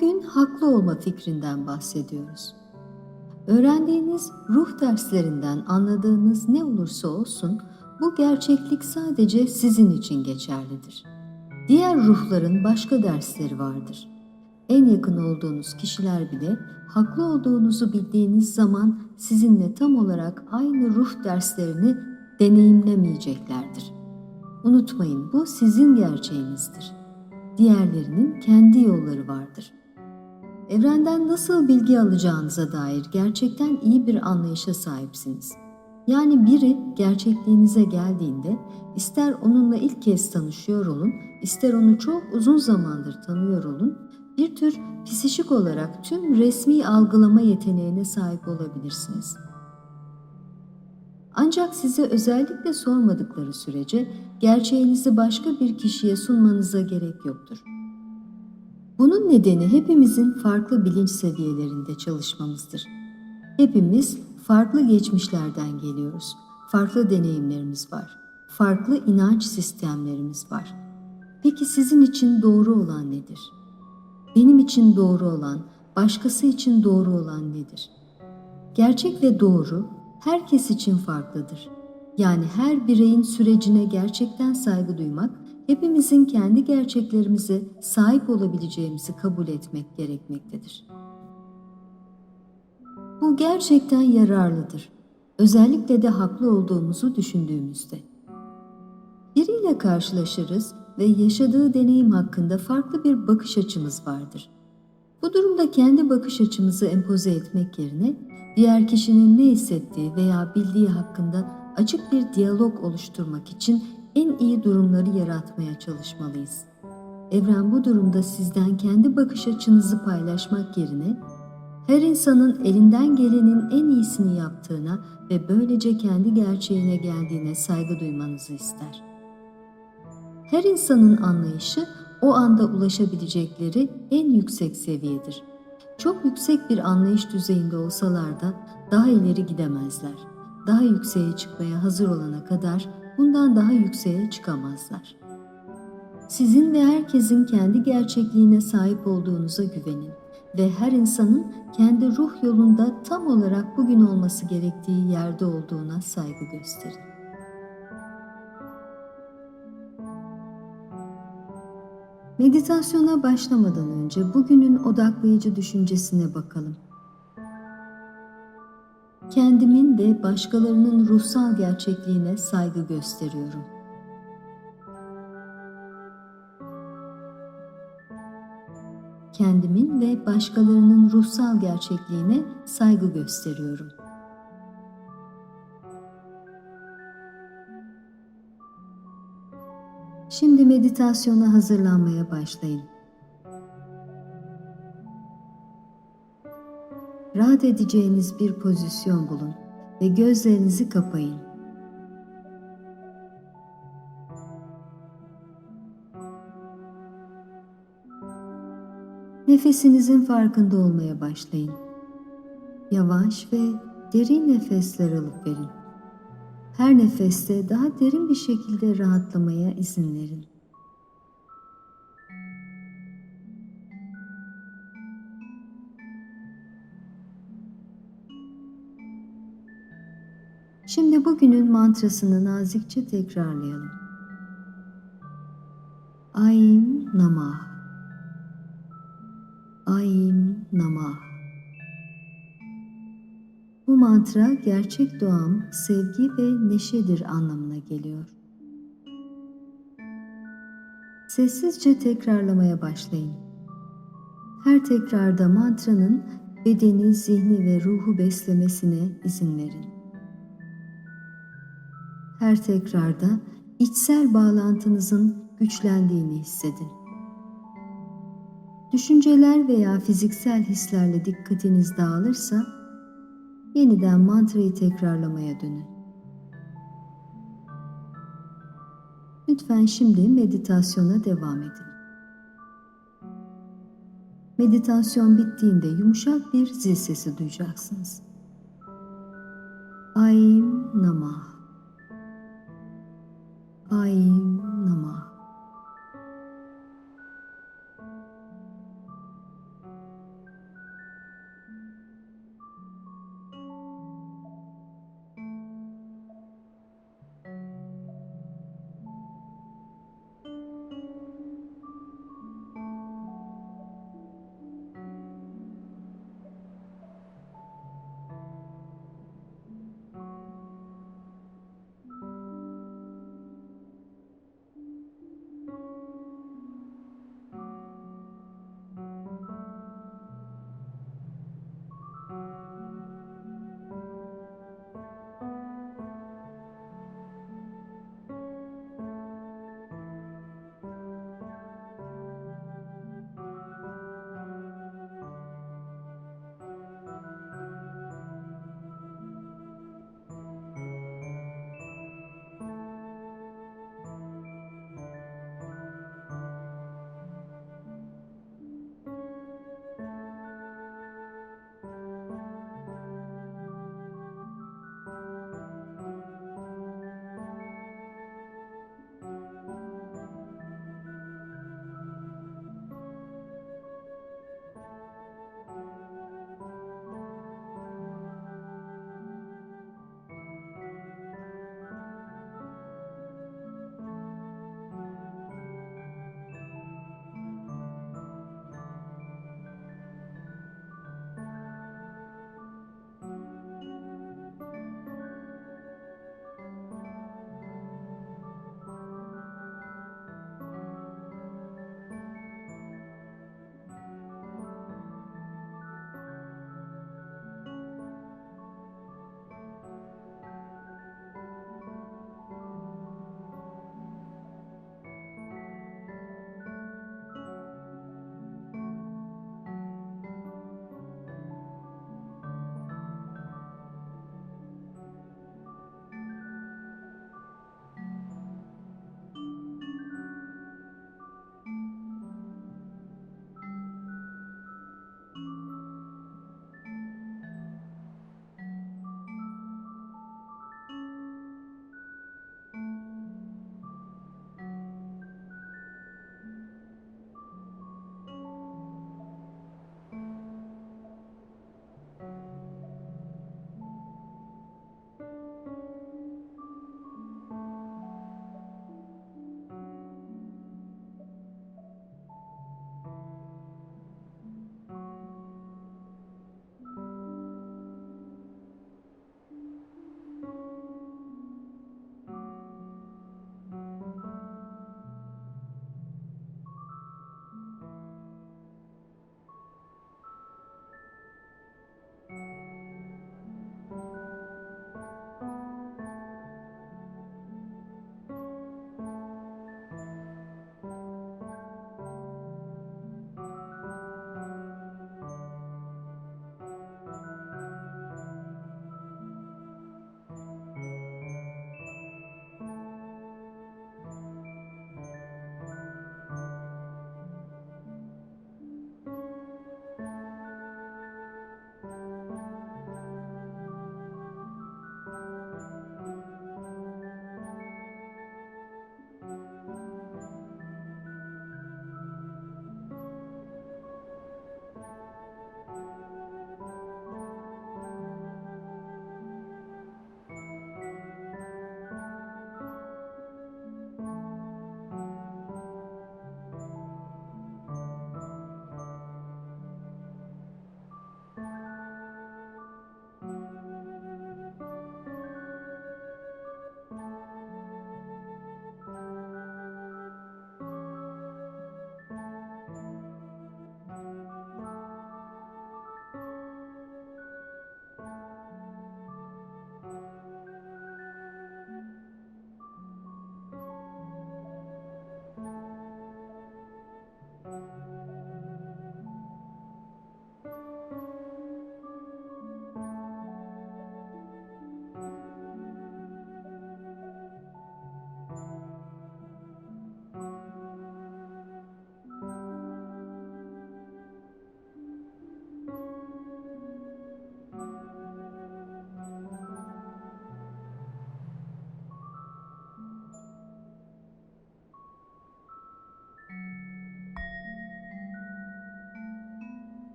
Bugün haklı olma fikrinden bahsediyoruz. Öğrendiğiniz ruh derslerinden anladığınız ne olursa olsun bu gerçeklik sadece sizin için geçerlidir. Diğer ruhların başka dersleri vardır. En yakın olduğunuz kişiler bile haklı olduğunuzu bildiğiniz zaman sizinle tam olarak aynı ruh derslerini deneyimlemeyeceklerdir. Unutmayın bu sizin gerçeğinizdir. Diğerlerinin kendi yolları vardır. Evrenden nasıl bilgi alacağınıza dair gerçekten iyi bir anlayışa sahipsiniz. Yani biri gerçekliğinize geldiğinde ister onunla ilk kez tanışıyor olun, ister onu çok uzun zamandır tanıyor olun, bir tür psişik olarak tüm resmi algılama yeteneğine sahip olabilirsiniz. Ancak size özellikle sormadıkları sürece gerçeğinizi başka bir kişiye sunmanıza gerek yoktur. Bunun nedeni hepimizin farklı bilinç seviyelerinde çalışmamızdır. Hepimiz farklı geçmişlerden geliyoruz. Farklı deneyimlerimiz var. Farklı inanç sistemlerimiz var. Peki sizin için doğru olan nedir? Benim için doğru olan, başkası için doğru olan nedir? Gerçek ve doğru herkes için farklıdır. Yani her bireyin sürecine gerçekten saygı duymak, hepimizin kendi gerçeklerimize sahip olabileceğimizi kabul etmek gerekmektedir. Bu gerçekten yararlıdır. Özellikle de haklı olduğumuzu düşündüğümüzde. Biriyle karşılaşırız ve yaşadığı deneyim hakkında farklı bir bakış açımız vardır. Bu durumda kendi bakış açımızı empoze etmek yerine diğer kişinin ne hissettiği veya bildiği hakkında açık bir diyalog oluşturmak için en iyi durumları yaratmaya çalışmalıyız. Evren bu durumda sizden kendi bakış açınızı paylaşmak yerine her insanın elinden gelenin en iyisini yaptığına ve böylece kendi gerçeğine geldiğine saygı duymanızı ister. Her insanın anlayışı o anda ulaşabilecekleri en yüksek seviyedir. Çok yüksek bir anlayış düzeyinde olsalar da daha ileri gidemezler. Daha yükseğe çıkmaya hazır olana kadar bundan daha yükseğe çıkamazlar. Sizin ve herkesin kendi gerçekliğine sahip olduğunuza güvenin ve her insanın kendi ruh yolunda tam olarak bugün olması gerektiği yerde olduğuna saygı gösterin. Meditasyona başlamadan önce bugünün odaklayıcı düşüncesine bakalım. Kendimin ve başkalarının ruhsal gerçekliğine saygı gösteriyorum. Kendimin ve başkalarının ruhsal gerçekliğine saygı gösteriyorum. Şimdi meditasyona hazırlanmaya başlayın. Rahat edeceğiniz bir pozisyon bulun ve gözlerinizi kapayın. Nefesinizin farkında olmaya başlayın. Yavaş ve derin nefesler alıp verin. Her nefeste daha derin bir şekilde rahatlamaya izin verin. Şimdi bugünün mantrasını nazikçe tekrarlayalım. Aim Namah Aim Namah Bu mantra gerçek doğam, sevgi ve neşedir anlamına geliyor. Sessizce tekrarlamaya başlayın. Her tekrarda mantranın bedeni, zihni ve ruhu beslemesine izin verin. Her tekrarda içsel bağlantınızın güçlendiğini hissedin. Düşünceler veya fiziksel hislerle dikkatiniz dağılırsa yeniden mantrayı tekrarlamaya dönün. Lütfen şimdi meditasyona devam edin. Meditasyon bittiğinde yumuşak bir zil sesi duyacaksınız. Aim Namah Aim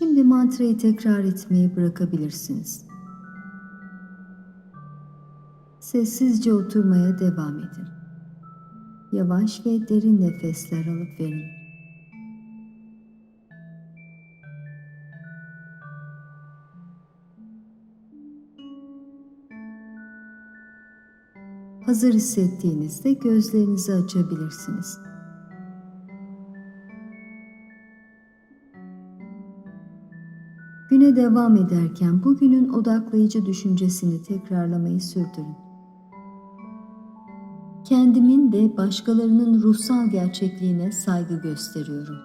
Şimdi mantrayı tekrar etmeyi bırakabilirsiniz. Sessizce oturmaya devam edin. Yavaş ve derin nefesler alıp verin. Hazır hissettiğinizde gözlerinizi açabilirsiniz. Güne devam ederken bugünün odaklayıcı düşüncesini tekrarlamayı sürdürün. Kendimin ve başkalarının ruhsal gerçekliğine saygı gösteriyorum.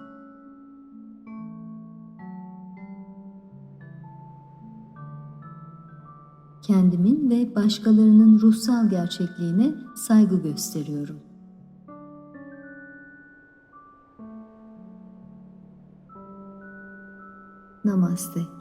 Kendimin ve başkalarının ruhsal gerçekliğine saygı gösteriyorum. Namaste.